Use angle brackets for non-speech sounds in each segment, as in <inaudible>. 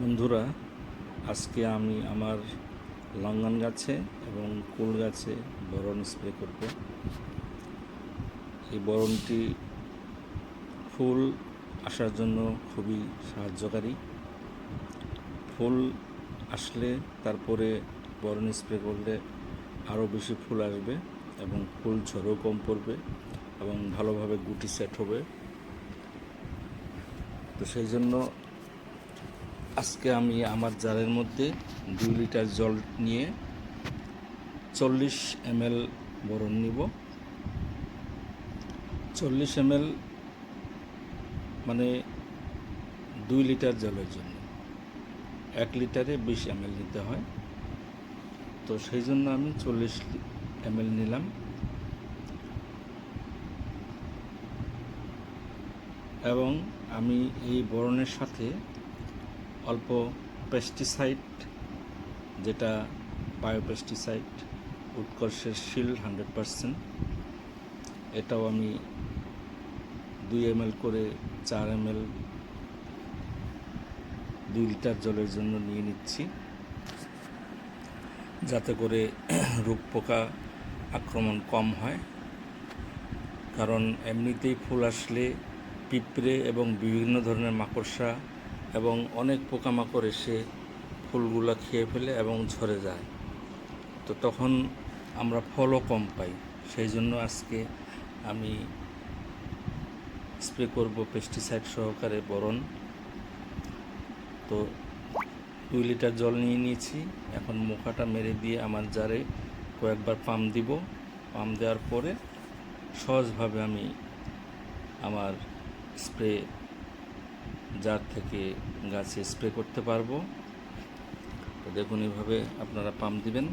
বন্ধুরা, আজকে আমি আমার লঙ্গন গাছে এবং কুল গাছে বরণ স্প্রে করব। এই বরণটি ফুল আসার জন্য খুবই সাহায্যকারী। ফুল আসলে তারপরে বরণ স্প্রে করলে আরও বেশি ফুল আসবে এবং ফুল ঝড়ও কম পড়বে এবং ভালোভাবে গুটি সেট হবে। তো সেই জন্য আজকে আমি আমার জারের মধ্যে দুই লিটার জল নিয়ে চল্লিশ এম এল বরণ নিব। চল্লিশ এম মানে দুই লিটার জলের জন্য। এক লিটারে বিশ এম নিতে হয়। তো সেই জন্য আমি চল্লিশ এম নিলাম। এবং আমি এই বরণের সাথে অল্প পেস্টিসাইড যেটা বায়োপেস্টিসাইড উৎকর্ষের শিল হান্ড্রেড পারসেন্ট এটাও আমি দুই এম করে চার এম এল দুই লিটার জলের জন্য নিয়ে নিচ্ছি, যাতে করে রোগ পোকা আক্রমণ কম হয়। কারণ এমনিতেই ফুল আসলে পিঁপড়ে এবং বিভিন্ন ধরনের মাকড়সা এবং অনেক পোকামাকড় এসে ফুলগুলো খেয়ে ফেলে এবং ঝরে যায়। তো তখন আমরা ফলও কম পাই। সেই জন্য আজকে আমি স্প্রে করব পেস্টিসাইড সহকারে বরণ। তো দুই লিটার জল নিয়ে নিয়েছি। এখন মোকাটা মেরে দিয়ে আমার জারে কয়েকবার পাম্প দিব। পাম্প দেওয়ার পরে সহজভাবে আমি আমার স্প্রে জার থেকে গাছে স্প্রে করতে পারব। তো দেখুন এইভাবে আপনারা পাম্প দিবেন।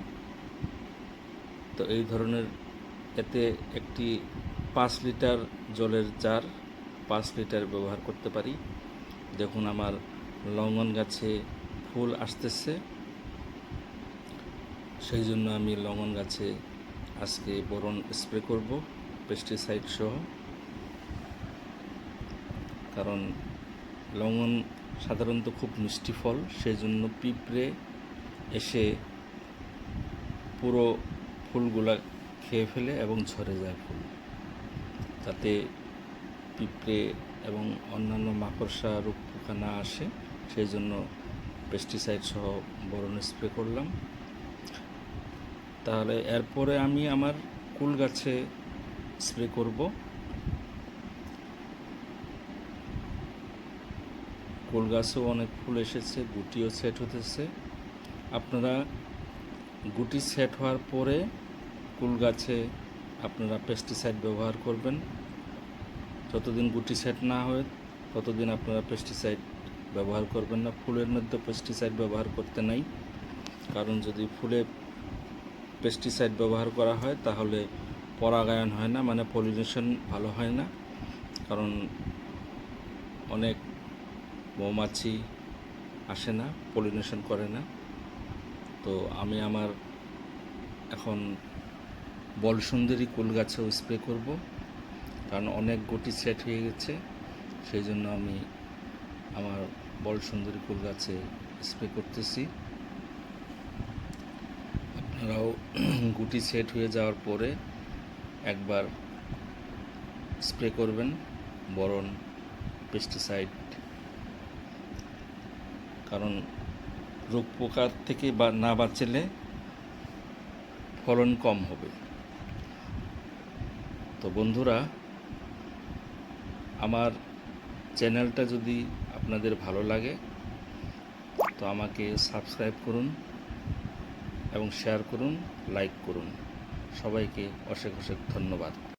তো এই ধরনের এতে একটি পাঁচ লিটার জলের জার, পাঁচ লিটার ব্যবহার করতে পারি। দেখুন আমার লঙ্গন গাছে ফুল আসতেছে। সেই জন্য আমি লঙ্গন গাছে আজকে বোরন স্প্রে করব পেস্টিসাইড সহ। কারণ লঙ্গন সাধারণত খুব মিষ্টি ফল সেই জন্য পিঁপড়ে এসে পুরো ফুলগুলা খেয়ে ফেলে এবং ঝরে যায় ফুল। যাতে পিঁপড়ে এবং অন্যান্য মাকড়সা রোগ পোকা না আসে সেই জন্য পেস্টিসাইড সহ বরণ স্প্রে করলাম। তাহলে এরপরে আমি আমার কুল গাছে স্প্রে করব। কুল গাছেও অনেক ফুল এসেছে, গুটিও সেট হতেছে। আপনারা গুটি সেট হওয়ার পরে কুল গাছে আপনারা পেস্টিসাইড ব্যবহার করবেন। যতদিন গুটি সেট না হয়, ততদিন আপনারা পেস্টিসাইড ব্যবহার করবেন না। ফুলের মধ্যে পেস্টিসাইড ব্যবহার করতে নাই। কারণ যদি ফুলে পেস্টিসাইড ব্যবহার করা হয়, তাহলে পরাগায়ন হয় না মানে পলিনেশন ভালো হয় না। কারণ অনেক মৌমাছি আসে না, পলিনেশন করে না। তো আমি আমার এখন বল সুন্দরী কুল গাছেও স্প্রে করব। কারণ অনেক গুটি সেট হয়ে গেছে, সেই জন্য আমি আমার বল সুন্দরী কুল গাছে স্প্রে করতেছি। আপনারাও <clears throat> গুটি সেট হয়ে যাওয়ার পরে একবার স্প্রে করবেন, বরণ পেস্টিসাইড কারণ রোগ পোকার থেকে বা না বাঁচলে ফলন কম হবে। তো বন্ধুরা, আমার চ্যানেলটা যদি আপনাদের ভালো লাগে, তো আমাকে সাবস্ক্রাইব করুন এবং শেয়ার করুন, লাইক করুন। সবাইকে অশেষ অশেষ ধন্যবাদ।